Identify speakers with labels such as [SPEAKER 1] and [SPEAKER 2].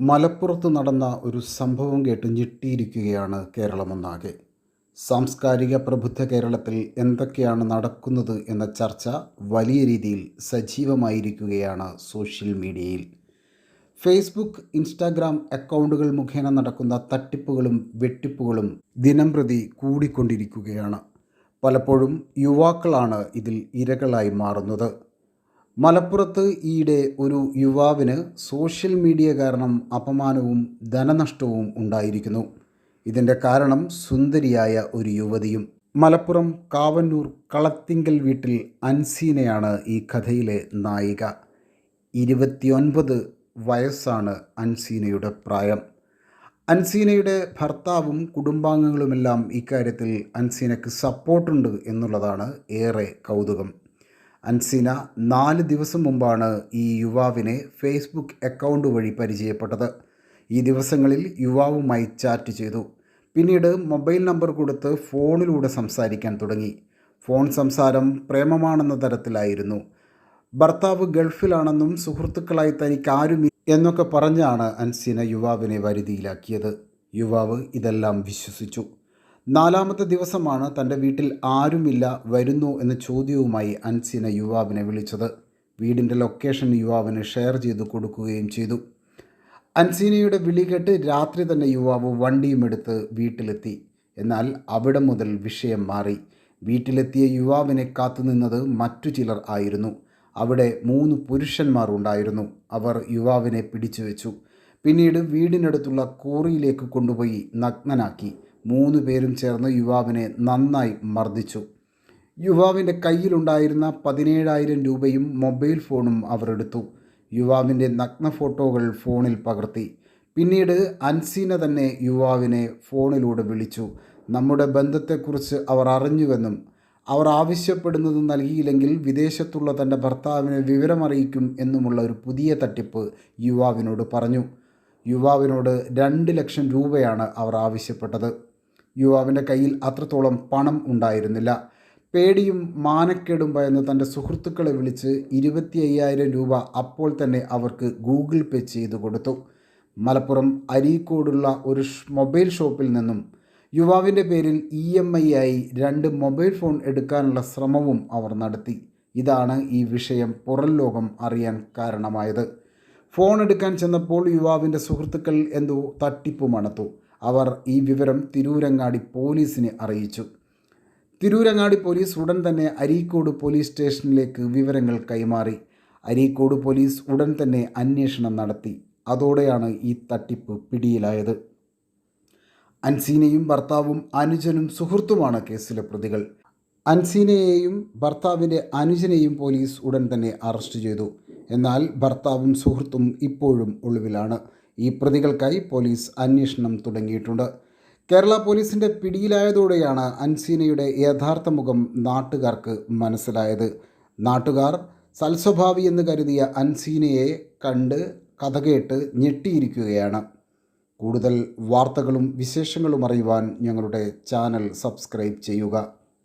[SPEAKER 1] മലപ്പുറത്ത് നടന്ന ഒരു സംഭവം കേട്ട് ഞെട്ടിയിരിക്കുകയാണ് കേരളമൊന്നാകെ. സാംസ്കാരിക പ്രബുദ്ധ കേരളത്തിൽ എന്തൊക്കെയാണ് നടക്കുന്നത് എന്ന ചർച്ച വലിയ രീതിയിൽ സജീവമായിരിക്കുകയാണ് സോഷ്യൽ മീഡിയയിൽ. ഫേസ്ബുക്ക് ഇൻസ്റ്റാഗ്രാം അക്കൗണ്ടുകൾ മുഖേന നടക്കുന്ന തട്ടിപ്പുകളും വെട്ടിപ്പുകളും ദിനംപ്രതി കൂടിക്കൊണ്ടിരിക്കുകയാണ്. പലപ്പോഴും യുവാക്കളാണ് ഇതിൽ ഇരകളായി മാറുന്നത്. മലപ്പുറത്ത് ഈയിടെ ഒരു യുവാവിന് സോഷ്യൽ മീഡിയ കാരണം അപമാനവും ധനനഷ്ടവും ഉണ്ടായിരിക്കുന്നു. ഇതിന്റെ കാരണം സുന്ദരിയായ ഒരു യുവതിയും. മലപ്പുറം കാവന്നൂർ കളത്തിങ്കൽ വീട്ടിൽ അൻസീനയാണ് ഈ കഥയിലെ നായിക. ഇരുപത്തിയൊൻപത് വയസ്സാണ് അൻസീനയുടെ പ്രായം. അൻസീനയുടെ ഭർത്താവും കുടുംബാംഗങ്ങളുമെല്ലാം ഇക്കാര്യത്തിൽ അൻസീനയ്ക്ക് സപ്പോർട്ടുണ്ട് എന്നുള്ളതാണ് ഏറെ കൗതുകം. അൻസീന നാല് ദിവസം മുമ്പാണ് ഈ യുവാവിനെ ഫേസ്ബുക്ക് അക്കൗണ്ട് വഴി പരിചയപ്പെട്ടത്. ഈ ദിവസങ്ങളിൽ യുവാവുമായി ചാറ്റ് ചെയ്തു. പിന്നീട് മൊബൈൽ നമ്പർ കൊടുത്ത് ഫോണിലൂടെ സംസാരിക്കാൻ തുടങ്ങി. ഫോൺ സംസാരം പ്രേമമാണെന്ന തരത്തിലായിരുന്നു. ഭർത്താവ് ഗൾഫിലാണെന്നും സുഹൃത്തുക്കളായി തനിക്ക് ആരും എന്നൊക്കെ പറഞ്ഞാണ് അൻസിന യുവാവിനെ വരുതിയിലാക്കിയത്. യുവാവ് ഇതെല്ലാം വിശ്വസിച്ചു. നാലാമത്തെ ദിവസമാണ് തന്റെ വീട്ടിൽ ആരുമില്ല വരുന്നു എന്ന ചോദ്യവുമായി അൻസീന യുവാവിനെ വിളിച്ചത്. വീടിന്റെ ലൊക്കേഷൻ യുവാവിന് ഷെയർ ചെയ്ത് കൊടുക്കുകയും ചെയ്തു. അൻസീനയുടെ വിളി കേട്ട് രാത്രി തന്നെ യുവാവ് വണ്ടിയും എടുത്ത് വീട്ടിലെത്തി. എന്നാൽ അവിടെ മുതൽ വിഷയം മാറി. വീട്ടിലെത്തിയ യുവാവിനെ കാത്തുനിന്നത് മറ്റു ചിലർ ആയിരുന്നു. അവിടെ മൂന്ന് പുരുഷന്മാർ ഉണ്ടായിരുന്നു. അവർ യുവാവിനെ പിടിച്ചു വെച്ചു പിന്നീട് വീടിനടുത്തുള്ള കോറിയിലേക്ക് കൊണ്ടുപോയി നഗ്നനാക്കി. മൂന്ന് പേരും ചേർന്ന് യുവാവിനെ നന്നായി മർദ്ദിച്ചു. യുവാവിന്റെ കയ്യിലുണ്ടായിരുന്ന പതിനേഴായിരം രൂപയും മൊബൈൽ ഫോണും അവരെടുത്തു. യുവാവിന്റെ നഗ്ന ഫോട്ടോകൾ ഫോണിൽ പകർത്തി. പിന്നീട് അൻസീന തന്നെ യുവാവിനെ ഫോണിലൂടെ വിളിച്ചു. നമ്മുടെ ബന്ധത്തെക്കുറിച്ച് അവർ അറിഞ്ഞുവെന്നും അവർ ആവശ്യപ്പെടുന്നത് നൽകിയില്ലെങ്കിൽ വിദേശത്തുള്ള തന്റെ ഭർത്താവിനെ വിവരമറിയിക്കും എന്നുമുള്ള ഒരു പുതിയ തട്ടിപ്പ് യുവാവിനോട് പറഞ്ഞു. യുവാവിനോട് രണ്ട് ലക്ഷം രൂപയാണ് അവർ ആവശ്യപ്പെട്ടത്. യുവാവിന്റെ കയ്യിൽ അത്രത്തോളം പണം ഉണ്ടായിരുന്നില്ല. പേടിയും മാനക്കേടും ഭയന്ന് തന്റെ സുഹൃത്തുക്കളെ വിളിച്ച് ഇരുപത്തി അയ്യായിരം രൂപ അപ്പോൾ തന്നെ അവർക്ക് ഗൂഗിൾ പേ ചെയ്തു കൊടുത്തു. മലപ്പുറം അരീക്കോടുള്ള ഒരു മൊബൈൽ ഷോപ്പിൽ നിന്നും യുവാവിന്റെ പേരിൽ ഇ എം ഐ ആയി രണ്ട് മൊബൈൽ ഫോൺ എടുക്കാനുള്ള ശ്രമവും അവർ നടത്തി. ഇതാണ് ഈ വിഷയം പുറം ലോകം അറിയാൻ കാരണമായത്. ഫോൺ എടുക്കാൻ ചെന്നപ്പോൾ യുവാവിന്റെ സുഹൃത്തുക്കൾ എന്തോ തട്ടിപ്പ് മണത്തു. അവർ ഈ വിവരം തിരൂരങ്ങാടി പോലീസിനെ അറിയിച്ചു. തിരൂരങ്ങാടി പോലീസ് ഉടൻ തന്നെ അരീക്കോട് പോലീസ് സ്റ്റേഷനിലേക്ക് വിവരങ്ങൾ കൈമാറി. അരീക്കോട് പോലീസ് ഉടൻ തന്നെ അന്വേഷണം നടത്തി. അതോടെയാണ് ഈ തട്ടിപ്പ് പിടിയിലായത്. അൻസീനയും ഭർത്താവും അനുജനും സുഹൃത്തുമാണ് കേസിലെ പ്രതികൾ. അൻസീനയെയും ഭർത്താവിന്റെ അനുജനെയും പോലീസ് ഉടൻ തന്നെ അറസ്റ്റ് ചെയ്തു. എന്നാൽ ഭർത്താവും സുഹൃത്തും ഇപ്പോഴും ഒളിവിലാണ്. ഈ പ്രതികൾക്കായി പോലീസ് അന്വേഷണം തുടങ്ങിയിട്ടുണ്ട്. കേരള പോലീസിന്റെ പിടിയിലായതോടെയാണ് അൻസീനയുടെ യഥാർത്ഥ മുഖം നാട്ടുകാർക്ക് മനസ്സിലായത്. നാട്ടുകാർ സൽസ്വഭാവി എന്ന് കരുതിയ അൻസീനയെ കണ്ട് കഥ കേട്ട് ഞെട്ടിയിരിക്കുകയാണ്. കൂടുതൽ വാർത്തകളും വിശേഷങ്ങളും അറിയുവാൻ ഞങ്ങളുടെ ചാനൽ സബ്സ്ക്രൈബ് ചെയ്യുക.